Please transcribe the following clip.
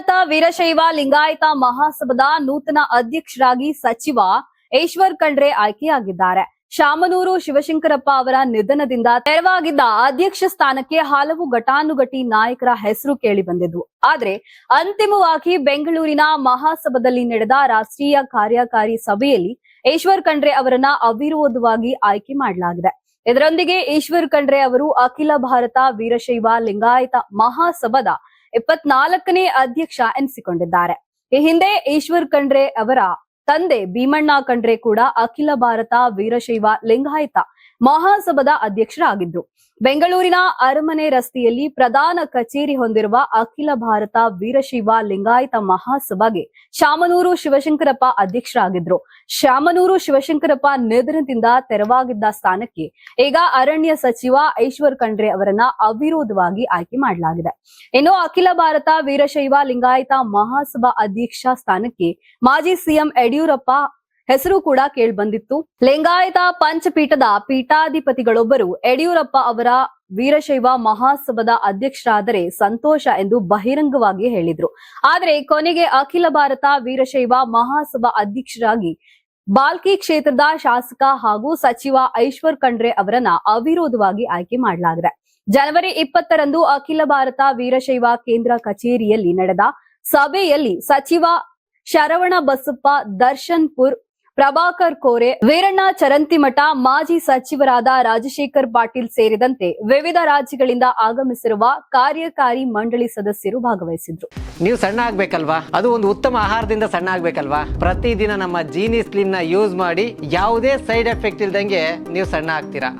ಭಾರತ ವೀರಶೈವ ಲಿಂಗಾಯತ ಮಹಾಸಭದ ನೂತನ ಅಧ್ಯಕ್ಷರಾಗಿ ಸಚಿವ ಈಶ್ವರ್ ಖಂಡ್ರೆ ಆಯ್ಕೆಯಾಗಿದ್ದಾರೆ. ಶಾಮನೂರು ಶಿವಶಂಕರಪ್ಪ ಅವರ ನಿಧನದಿಂದ ತೆರವಾಗಿದ್ದ ಅಧ್ಯಕ್ಷ ಸ್ಥಾನಕ್ಕೆ ಹಲವು ಘಟಾನುಘಟಿ ನಾಯಕರ ಹೆಸರು ಕೇಳಿ ಬಂದಿದ್ವು. ಆದ್ರೆ ಅಂತಿಮವಾಗಿ ಬೆಂಗಳೂರಿನ ಮಹಾಸಭದಲ್ಲಿ ನಡೆದ ರಾಷ್ಟ್ರೀಯ ಕಾರ್ಯಕಾರಿ ಸಭೆಯಲ್ಲಿ ಈಶ್ವರ್ ಖಂಡ್ರೆ ಅವರನ್ನ ಅವಿರೋಧವಾಗಿ ಆಯ್ಕೆ ಮಾಡಲಾಗಿದೆ. ಇದರೊಂದಿಗೆ ಈಶ್ವರ್ ಖಂಡ್ರೆ ಅವರು ಅಖಿಲ ಭಾರತ ವೀರಶೈವ ಲಿಂಗಾಯತ ಮಹಾಸಭಾದ ಇಪ್ಪತ್ನಾಲ್ಕನೇ ಅಧ್ಯಕ್ಷ ಎನಿಸಿಕೊಂಡಿದ್ದಾರೆ. ಈ ಹಿಂದೆ ಈಶ್ವರ್ ಖಂಡ್ರೆ ಅವರ ತಂದೆ ಭೀಮಣ್ಣ ಖಂಡ್ರೆ ಕೂಡ ಅಖಿಲ ಭಾರತ ವೀರಶೈವ ಲಿಂಗಾಯತ ಮಹಾಸಭಾದ ಅಧ್ಯಕ್ಷರಾಗಿದ್ರು. ಬೆಂಗಳೂರಿನ ಅರಮನೆ ರಸ್ತೆಯಲ್ಲಿ ಪ್ರಧಾನ ಕಚೇರಿ ಹೊಂದಿರುವ ಅಖಿಲ ಭಾರತ ವೀರಶೈವ ಲಿಂಗಾಯತ ಮಹಾಸಭಾಗೆ ಶಾಮನೂರು ಶಿವಶಂಕರಪ್ಪ ಅಧ್ಯಕ್ಷರಾಗಿದ್ರು. ಶಾಮನೂರು ಶಿವಶಂಕರಪ್ಪ ನಿಧನದಿಂದ ತೆರವಾಗಿದ್ದ ಸ್ಥಾನಕ್ಕೆ ಈಗ ಅರಣ್ಯ ಸಚಿವ ಐಶ್ವರ್ ಖಂಡ್ರೆ ಅವರನ್ನ ಅವಿರೋಧವಾಗಿ ಆಯ್ಕೆ ಮಾಡಲಾಗಿದೆ. ಇನ್ನು ಅಖಿಲ ಭಾರತ ವೀರಶೈವ ಲಿಂಗಾಯತ ಮಹಾಸಭಾ ಅಧ್ಯಕ್ಷ ಸ್ಥಾನಕ್ಕೆ ಮಾಜಿ ಸಿಎಂ ಯಡಿಯೂರಪ್ಪ ಹೆಸರು ಕೂಡ ಕೇಳ್ಬಂದಿತ್ತು ಲಿಂಗಾಯತ ಪಂಚಪೀಠದ ಪೀಠಾಧಿಪತಿಗಳೊಬ್ಬರು ಯಡಿಯೂರಪ್ಪ ಅವರ ವೀರಶೈವ ಮಹಾಸಭದ ಅಧ್ಯಕ್ಷರಾದರೆ ಸಂತೋಷ ಎಂದು ಬಹಿರಂಗವಾಗಿ ಹೇಳಿದ್ರು. ಆದರೆ ಕೊನೆಗೆ ಅಖಿಲ ಭಾರತ ವೀರಶೈವ ಮಹಾಸಭಾ ಅಧ್ಯಕ್ಷರಾಗಿ ಬಾಲ್ಕಿ ಕ್ಷೇತ್ರದ ಶಾಸಕ ಹಾಗೂ ಸಚಿವ ಐಶ್ವರ್ ಖಂಡ್ರೆ ಅವರನ್ನ ಅವಿರೋಧವಾಗಿ ಆಯ್ಕೆ ಮಾಡಲಾಗಿದೆ. ಜನವರಿ ಇಪ್ಪತ್ತರಂದು ಅಖಿಲ ಭಾರತ ವೀರಶೈವ ಕೇಂದ್ರ ಕಚೇರಿಯಲ್ಲಿ ನಡೆದ ಸಭೆಯಲ್ಲಿ ಸಚಿವ ಶರವಣ ಬಸಪ್ಪ ದರ್ಶನ್ ಪುರ್ ಪ್ರಭಾಕರ್ ಕೋರೆ, ವೀರಣ್ಣ ಚರಂತಿಮಠ ಮಾಜಿ ಸಚಿವರಾದ ರಾಜಶೇಖರ್ ಪಾಟೀಲ್ ಸೇರಿದಂತೆ ವಿವಿಧ ರಾಜ್ಯಗಳಿಂದ ಆಗಮಿಸಿರುವ ಕಾರ್ಯಕಾರಿ ಮಂಡಳಿ ಸದಸ್ಯರು ಭಾಗವಹಿಸಿದ್ರು. ನೀವು ಸಣ್ಣ ಆಗ್ಬೇಕಲ್ವಾ? ಅದು ಒಂದು ಉತ್ತಮ ಆಹಾರದಿಂದ ಸಣ್ಣ ಆಗ್ಬೇಕಲ್ವಾ? ಪ್ರತಿದಿನ ನಮ್ಮ ಜೀನಿ ಸ್ಲಿಮ್ನ ಯೂಸ್ ಮಾಡಿ ಯಾವುದೇ ಸೈಡ್ ಎಫೆಕ್ಟ್ ಇಲ್ದಂಗೆ ನೀವು ಸಣ್ಣ ಆಗ್ತೀರಾ?